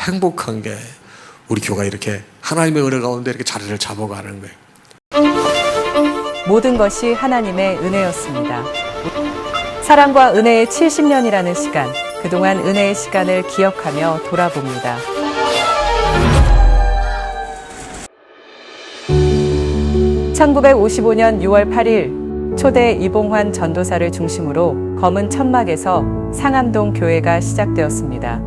행복한 게 우리 교가 이렇게 하나님의 은혜 가운데 이렇게 자리를 잡아가는 거예요. 모든 것이 하나님의 은혜였습니다. 사랑과 은혜의 70년이라는 시간, 그동안 은혜의 시간을 기억하며 돌아봅니다. (1955년 6월 8일) 초대 이봉환 전도사를 중심으로 검은 천막에서 상암동 교회가 시작되었습니다.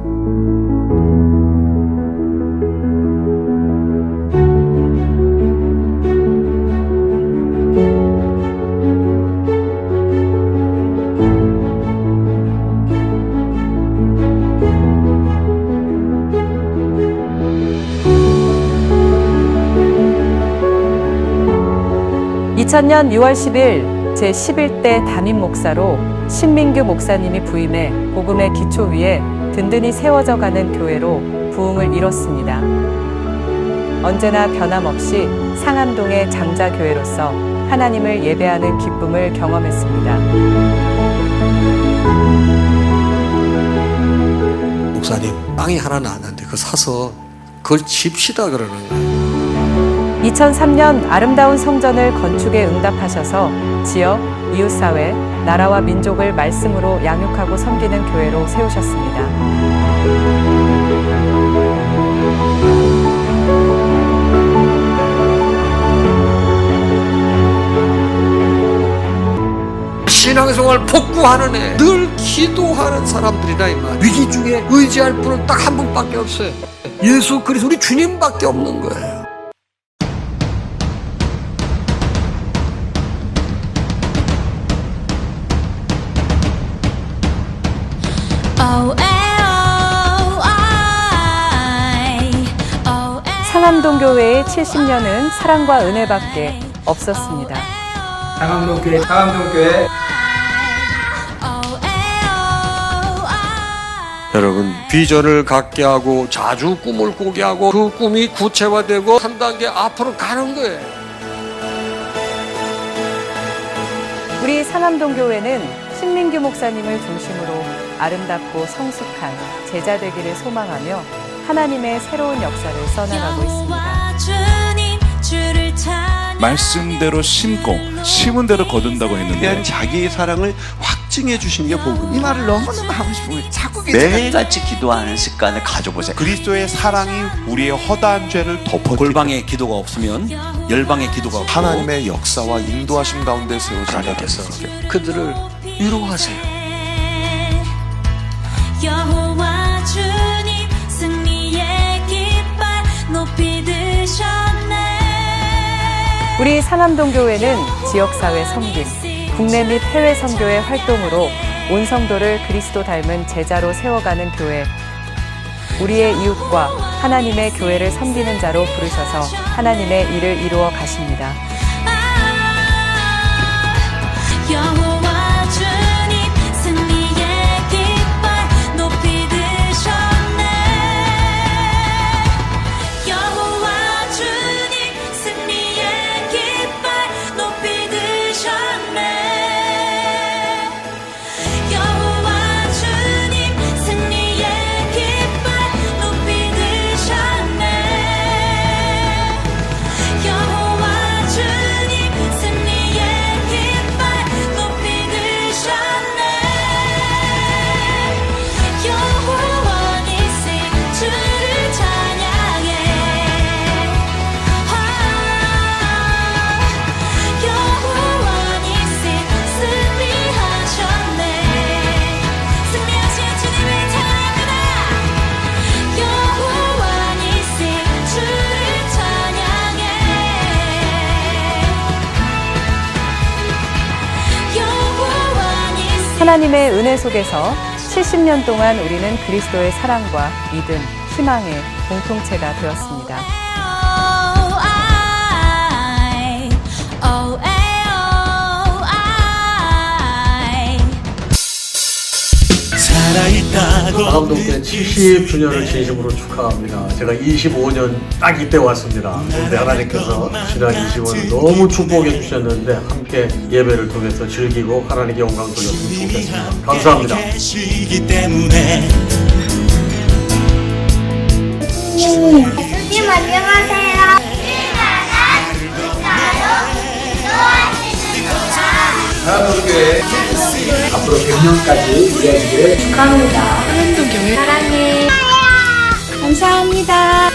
(2000년 6월 10일) 제11대 담임 목사로 신민규 목사님이 부임해 복음의 기초 위에 든든히 세워져 가는 교회로 부흥을 이뤘습니다. 언제나 변함없이 상암동의 장자교회로서 하나님을 예배하는 기쁨을 경험했습니다. 목사님 땅이 하나 나왔는데 그 사서 그걸 집시다 그러는 거예요. 2003년 아름다운 성전을 건축에 응답하셔서 지역, 이웃사회, 나라와 민족을 말씀으로 양육하고 섬기는 교회로 세우셨습니다. 신앙생활 복구하는 애, 늘 기도하는 사람들이라 이 말. 위기 중에 의지할 분은 딱 한 분밖에 없어요. 예수 그리스도 우리 주님밖에 없는 거예요. 상암동 교회의 70년은 사랑과 은혜밖에 없었습니다. 상암동 교회 상암동 교회. 여러분 비전을 갖게 하고 자주 꿈을 꾸게 하고 그 꿈이 구체화되고 한 단계 앞으로 가는 거예요. 우리 상암동 교회는 신민규 목사님을 중심으로 아름답고 성숙한 제자 되기를 소망하며 하나님의 새로운 역사를 써나가고 있습니다. 말씀대로 심고 심은 대로 거둔다고 했는데 대한 자기의 사랑을 확증해 주신 게 복음. 이 말을 너무너무 하고 싶어요. 자꾸 매일같이 기도하는 습관을 가져보세요. 그리스도의 사랑이 우리의 허다한 죄를 덮어 골방에 기도가 없으면 열방의 기도가 없고 하나님의 역사와 인도하심 가운데 세워진 하나님께서 그들을 위로하세요. 여호와 주님 승리의 깃발 높이 드셨네 우리 상암동 교회는 지역사회 섬김, 국내 및 해외 선교의 활동으로 온 성도를 그리스도 닮은 제자로 세워가는 교회. 우리의 이웃과 하나님의 교회를 섬기는 자로 부르셔서 하나님의 일을 이루어 가십니다. 하나님의 은혜 속에서 70년 동안 우리는 그리스도의 사랑과 믿음, 희망의 공통체가 되었습니다. 상암동교회 70주년을 진심으로 축하합니다. 제가 25년 딱 이때 왔습니다. 그런데 하나님께서 지난 25년 너무 축복해 주셨는데 함께 예배를 통해서 즐기고 하나님께 영광 돌렸으면 좋겠습니다. 감사합니다. 예수님 안녕하세요. 사랑동교회 앞으로 100년까지 이어지기를 사랑해. 감사합니다.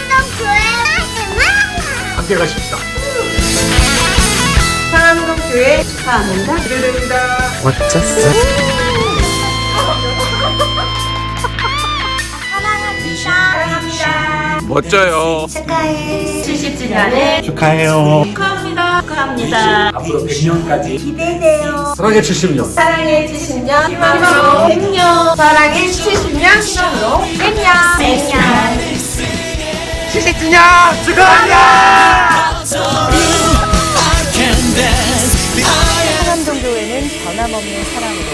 함께 가십시다. 상암동교회 축하합니다. 사랑합니다. 멋 져요. 축하해. 70주년에 축하해요. 축하합니다. 축하합니다. 앞으로 100년까지 기대돼요. 사랑의 70년. 사랑의 70년 희망으로 100년 사랑의 70년 희망으로 100년 100년. 상암동교회는 변함없는 사랑으로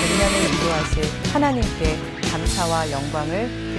백년을 인도하실 하나님께 감사와 영광을.